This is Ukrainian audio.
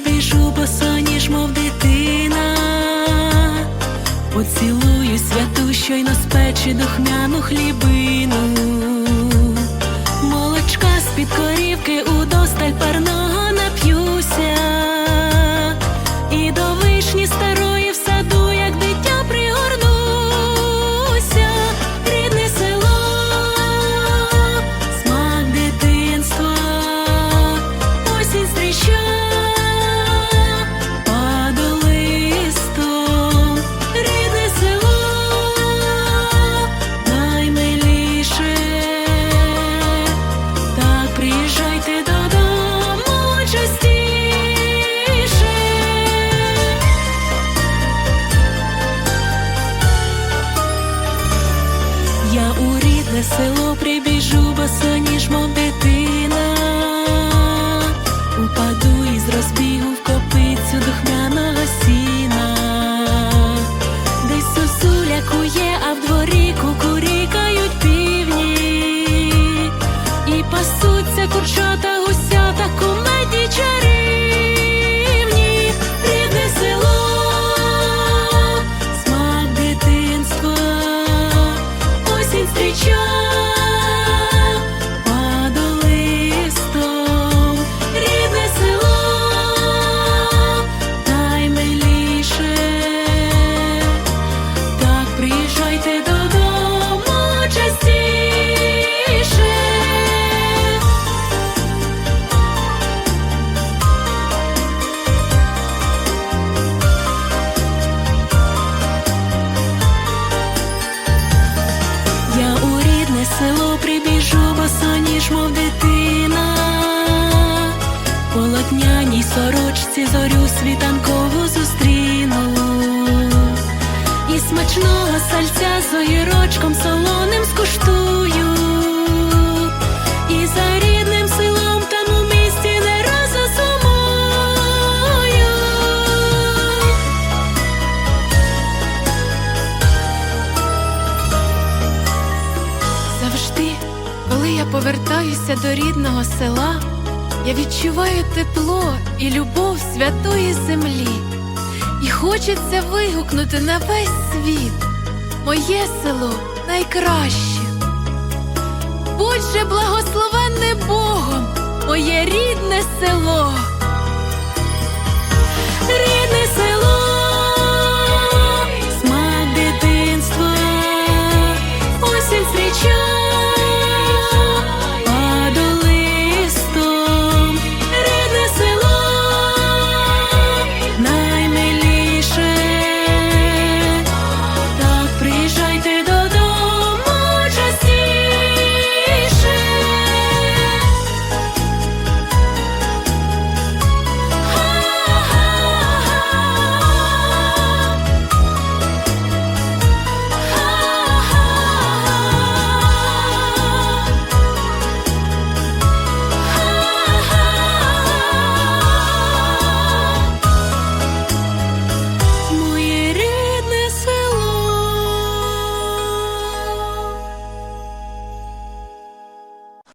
біжу, босоніж, мов дитина, поцілую святу, щойно з печі духмяну хлібину, молочка з-під корівки удосталь парного нап'юся. Я у рідне село прибіжу, босоніж, сорочці зорю світанкову зустріну, і смачного сальця з огірочком солоним скуштую, і за рідним селом там у місті не раз засумую. Завжди, коли я повертаюся до рідного села, я відчуваю тепло і любов святої землі, і хочеться вигукнути на весь світ моє село найкраще. Будь же благословенне Богом, моє рідне село.